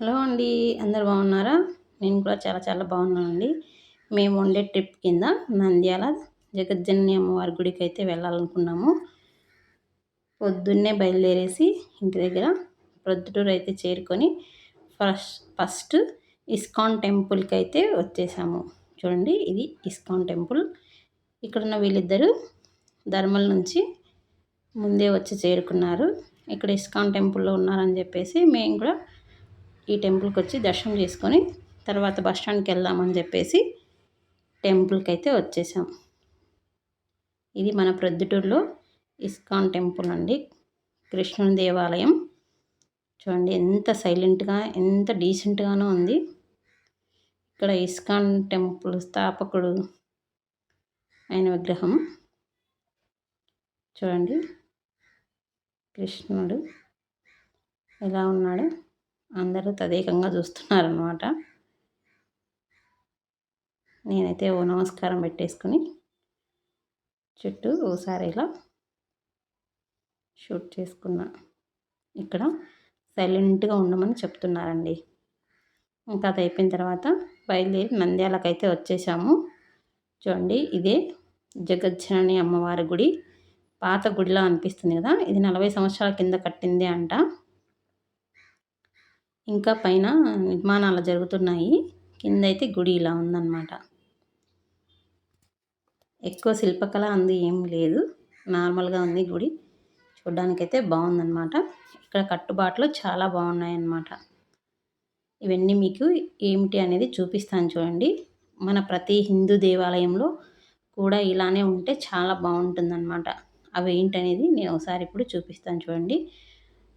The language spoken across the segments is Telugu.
హలో అండి అందరు బాగున్నారా? నేను కూడా చాలా చాలా బాగున్నానండి. మేము వండే ట్రిప్ కింద నంద్యాల జగజ్జనని అమ్మవారి గుడికి అయితే వెళ్ళాలనుకున్నాము. పొద్దున్నే బయలుదేరేసి ఇంటి దగ్గర ప్రొద్దుటూరు అయితే చేరుకొని ఫస్ట్ ఫస్ట్ ఇస్కాన్ టెంపుల్కి అయితే వచ్చేసాము. చూడండి ఇది ఇస్కాన్ టెంపుల్. ఇక్కడున్న వీళ్ళిద్దరూ ధర్మల నుంచి ముందే వచ్చి చేరుకున్నారు. ఇక్కడ ఇస్కాన్ టెంపుల్లో ఉన్నారని చెప్పేసి మేము కూడా ఈ టెంపుల్కి వచ్చి దర్శనం చేసుకొని తర్వాత బస్ స్టాండ్కి వెళ్దామని చెప్పేసి టెంపుల్కి అయితే వచ్చేసాం. ఇది మన ప్రొద్దుటూరులో ఇస్కాన్ టెంపుల్ అండి. కృష్ణుని దేవాలయం. చూడండి ఎంత సైలెంట్గా ఎంత డీసెంట్గానో ఉంది. ఇక్కడ ఇస్కాన్ టెంపుల్ స్థాపకుడు అయిన విగ్రహం. చూడండి. కృష్ణుడు ఎలా ఉన్నాడు? అందరూ తదేకంగా చూస్తున్నారనమాట నేనైతే ఓ నమస్కారం పెట్టేసుకుని చుట్టూ ఓసారి ఇలా షూట్ చేసుకున్నా. ఇక్కడ సైలెంట్గా ఉండమని చెప్తున్నారండి. ఇంకా అది అయిపోయిన తర్వాత బయలుదేరి నంద్యాలకైతే వచ్చేసాము. చూడండి ఇదే జగజ్జనని అమ్మవారి గుడి. పాత గుడిలా అనిపిస్తుంది కదా? ఇది నలభై సంవత్సరాల కింద కట్టింది అంట. ఇంకా పైన నిర్మాణాలు జరుగుతున్నాయి. కింద అయితే గుడి ఇలా ఉందన్నమాట. ఎక్కువ శిల్పకళ అంది ఏం లేదు. నార్మల్గా ఉంది గుడి. చూడ్డానికైతే బాగుందన్నమాట. ఇక్కడ కట్టుబాట్లు చాలా బాగున్నాయన్నమాట. ఇవన్నీ మీకు ఏమిటి అనేది చూపిస్తాను చూడండి. మన ప్రతి హిందూ దేవాలయంలో కూడా ఇలానే ఉంటే చాలా బాగుంటుందన్నమాట. అవి ఏంటనేది నేను ఒకసారి ఇప్పుడు చూపిస్తాను చూడండి.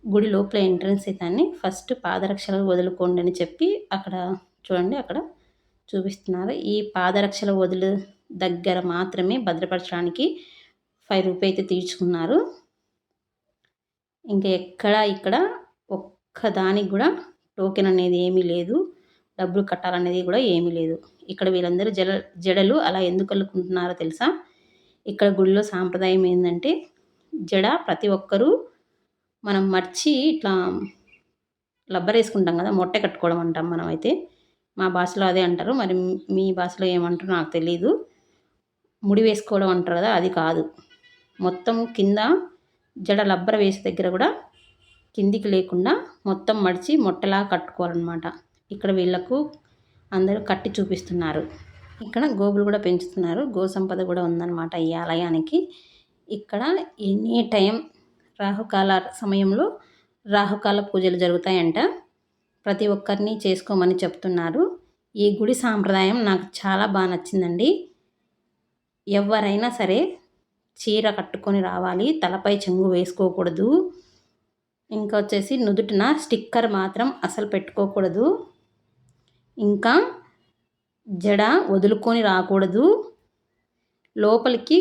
గుడి లోపల ఎంట్రన్స్ అయితే ఫస్ట్ పాదరక్షలు వదులుకోండి అని చెప్పి అక్కడ చూడండి అక్కడ చూపిస్తున్నారు. ఈ పాదరక్షల వదులు దగ్గర మాత్రమే భద్రపరచడానికి ఫైవ్ రూపీ అయితే తీర్చుకున్నారు. ఇంకా ఎక్కడ ఇక్కడ ఒక్క దానికి కూడా టోకెన్ అనేది ఏమీ లేదు. డబ్బులు కట్టాలనేది కూడా ఏమీ లేదు. ఇక్కడ వీళ్ళందరూ జడ జడలు అలా ఎందుకు అల్లుకుంటున్నారో తెలుసా? ఇక్కడ గుడిలో సాంప్రదాయం ఏంటంటే జడ ప్రతి ఒక్కరూ మనం మర్చి ఇట్లా లబ్బర్ వేసుకుంటాం కదా మొట్టె కట్టుకోవడం అంటాం మనం అయితే మా భాషలో అదే అంటారు. మరి మీ భాషలో ఏమంటారో నాకు తెలీదు. ముడి వేసుకోవడం అంటారు కదా అది కాదు. మొత్తం కింద జడ లబ్బర వేసే దగ్గర కూడా కిందికి లేకుండా మొత్తం మడిచి మొట్టలా కట్టుకోవాలన్నమాట. ఇక్కడ వీళ్ళకు అందరూ కట్టి చూపిస్తున్నారు. ఇక్కడ గోబులు కూడా పెంచుతున్నారు. గో సంపద కూడా ఉందన్నమాట ఈ ఆలయానికి. ఇక్కడ ఎనీ టైం రాహుకాల సమయంలో రాహుకాల పూజలు జరుగుతాయంట. ప్రతి ఒక్కరిని చేసుకోమని చెప్తున్నారు. ఈ గుడి సాంప్రదాయం నాకు చాలా బాగా నచ్చిందండి. ఎవరైనా సరే చీర కట్టుకొని రావాలి తలపై చెంగు వేసుకోకూడదు. ఇంకా వచ్చేసి నుదుటిన స్టిక్కర్ మాత్రం అసలు పెట్టుకోకూడదు. ఇంకా జడ వదులుకొని రాకూడదు. లోపలికి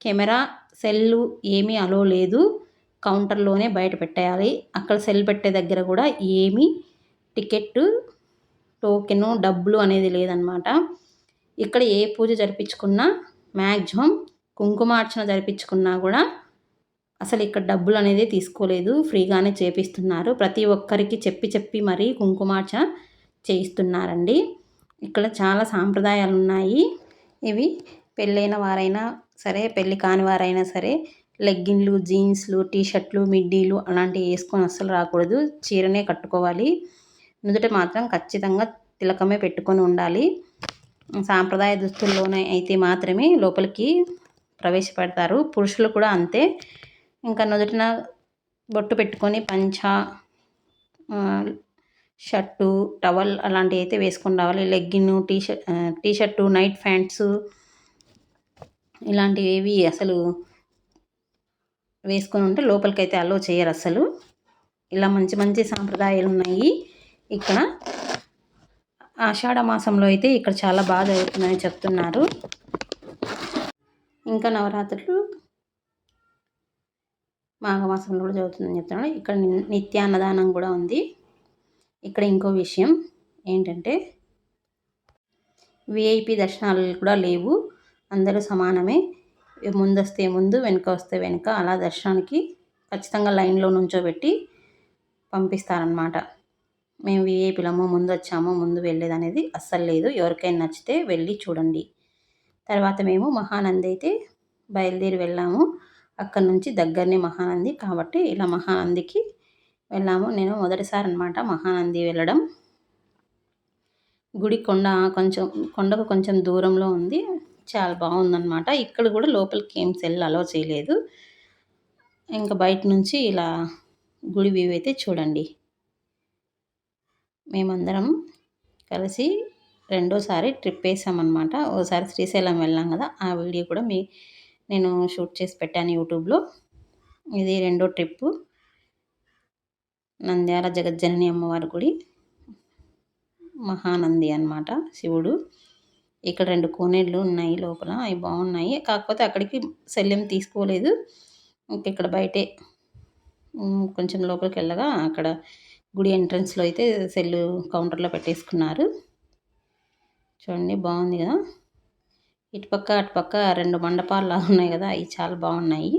కెమెరా సెల్లు ఏమీ అలో లేదు. కౌంటర్లోనే బయట పెట్టేయాలి. అక్కడ సెల్ పెట్టే దగ్గర కూడా ఏమీ టికెట్ టోకెను డబ్బులు అనేది లేదనమాట ఇక్కడ ఏ పూజ జరిపించుకున్నా మ్యాక్సిమం కుంకుమార్చన జరిపించుకున్నా కూడా అసలు ఇక్కడ డబ్బులు అనేది తీసుకోలేదు. ఫ్రీగానే చేపిస్తున్నారు. ప్రతి ఒక్కరికి చెప్పి చెప్పి మరీ కుంకుమార్చన చేయిస్తున్నారండి. ఇక్కడ చాలా సాంప్రదాయాలు ఉన్నాయి ఇవి పెళ్ళైన వారైనా సరే పెళ్ళి కాని వారైనా సరే లెగ్గిన్లు జీన్స్లు టీషర్ట్లు మిడ్డీలు అలాంటివి వేసుకొని అస్సలు రాకూడదు. చీరనే కట్టుకోవాలి. నుదుట మాత్రం ఖచ్చితంగా తిలకమే పెట్టుకొని ఉండాలి. సాంప్రదాయ దుస్తుల్లోనే అయితే మాత్రమే లోపలికి ప్రవేశపెడతారు. పురుషులు కూడా అంతే. ఇంకా నుదుటిన బొట్టు పెట్టుకొని పంచ షర్టు టవల్ అలాంటివి అయితే వేసుకొని రావాలి. Legging T shirt T shirt night pants ఇలాంటివి ఏవి అసలు వేసుకొని ఉంటే లోపలికైతే అలో చేయరు అసలు ఇలా మంచి మంచి సాంప్రదాయాలు ఉన్నాయి. ఇక్కడ ఆషాఢ మాసంలో అయితే ఇక్కడ చాలా బాగా జరుగుతుందని చెప్తున్నారు. ఇంకా నవరాత్రులు మాఘమాసంలో కూడా జరుగుతుందని చెప్తున్నాడు ఇక్కడ నిత్య అన్నదానం కూడా ఉంది. ఇక్కడ ఇంకో విషయం ఏంటంటే విఐపి దర్శనాలు కూడా లేవు. అందరూ సమానమే. ముందు వస్తే ముందు వెనుక వస్తే వెనుక అలా దర్శనానికి ఖచ్చితంగా లైన్లో నుంచోబెట్టి పంపిస్తారనమాట మేము విఐపీలము ముందు వచ్చాము ముందు వెళ్ళేది అనేది అస్సలు లేదు. ఎవరికైనా నచ్చితే వెళ్ళి చూడండి. తర్వాత మేము మహానంది అయితే బయలుదేరి వెళ్ళాము. అక్కడ నుంచి దగ్గరనే మహానంది కాబట్టి ఇలా మహానందికి వెళ్ళాము. నేను మొదటిసారి అనమాట మహానంది వెళ్ళడం. గుడి కొండ కొంచెం కొండకు కొంచెం దూరంలో ఉంది. చాలా బాగుందన్నమాట. ఇక్కడ కూడా లోపలికి ఏం సెల్ అలో చేయలేదు. ఇంకా బయట నుంచి ఇలా గుడి వ్యూ అయితే చూడండి. మేమందరం కలిసి రెండోసారి ట్రిప్ వేసామన్నమాట. ఓసారి శ్రీశైలం వెళ్ళాం కదా ఆ వీడియో కూడా మీ నేను షూట్ చేసి పెట్టాను యూట్యూబ్లో. ఇది రెండో ట్రిప్పు. నంద్యాల జగజ్జనని అమ్మవారి గుడి. మహానంది అనమాట శివుడు. ఇక్కడ రెండు కోనేళ్ళు ఉన్నాయి లోపల అవి బాగున్నాయి. కాకపోతే అక్కడికి శల్యం తీసుకోలేదు. ఇంక ఇక్కడ బయటే కొంచెం లోపలికి వెళ్ళగా అక్కడ గుడి ఎంట్రన్స్లో అయితే సెల్లు కౌంటర్లో పెట్టేసుకున్నారు. చూడండి బాగుంది కదా. ఇటుపక్క అటుపక్క రెండు మండపాలు లాగా ఉన్నాయి కదా అవి చాలా బాగున్నాయి.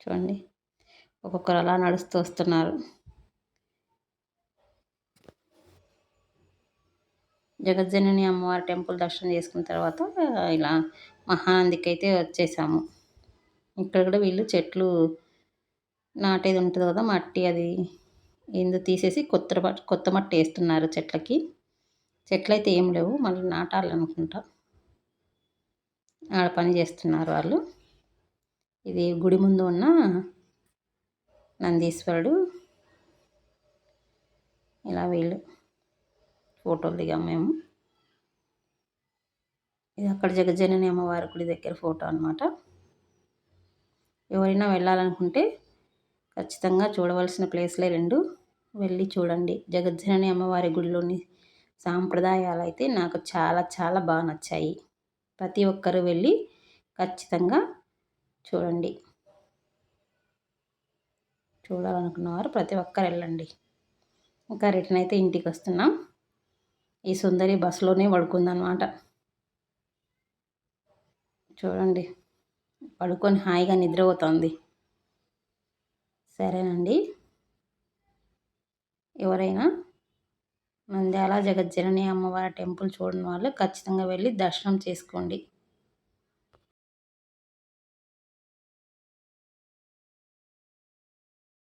చూడండి ఒక్కొక్కరు అలా నడుస్తూ వస్తున్నారు. జగజ్జనని అమ్మవారి టెంపుల్ దర్శనం చేసుకున్న తర్వాత ఇలా మహానందికి అయితే వచ్చేసాము. ఇక్కడ కూడా వీళ్ళు చెట్లు నాటేది ఉంటుంది కదా మట్టి అది ఏందో తీసేసి కొత్త కొత్త మట్టి వేస్తున్నారు చెట్లకి. చెట్లు అయితే ఏం లేవు మళ్ళీ నాటాలనుకుంటా. ఆడ పని చేస్తున్నారు వాళ్ళు. ఇది గుడి ముందు ఉన్న నందీశ్వరుడు. ఇలా వీళ్ళు ఫోటోలు దిగాం మేము. ఇది అక్కడ జగజ్జనని అమ్మవారి గుడి దగ్గర ఫోటో అనమాట ఎవరైనా వెళ్ళాలనుకుంటే ఖచ్చితంగా చూడవలసిన ప్లేస్లే రెండు. వెళ్ళి చూడండి. జగజ్జనని అమ్మవారి గుడిలోని సాంప్రదాయాలు అయితే నాకు చాలా చాలా బాగా నచ్చాయి. ప్రతి ఒక్కరు వెళ్ళి ఖచ్చితంగా చూడండి. చూడాలనుకున్నవారు ప్రతి ఒక్కరు వెళ్ళండి. ఇంకా రిటర్న్ అయితే ఇంటికి వస్తున్నాం. ఈ సుందరి బస్సులోనే పడుకుందనమాట చూడండి పడుకొని హాయిగా నిద్రపోతుంది. సరేనండి. ఎవరైనా నంద్యాల జగజ్జనని అమ్మవారి టెంపుల్ చూడని వాళ్ళు ఖచ్చితంగా వెళ్ళి దర్శనం చేసుకోండి.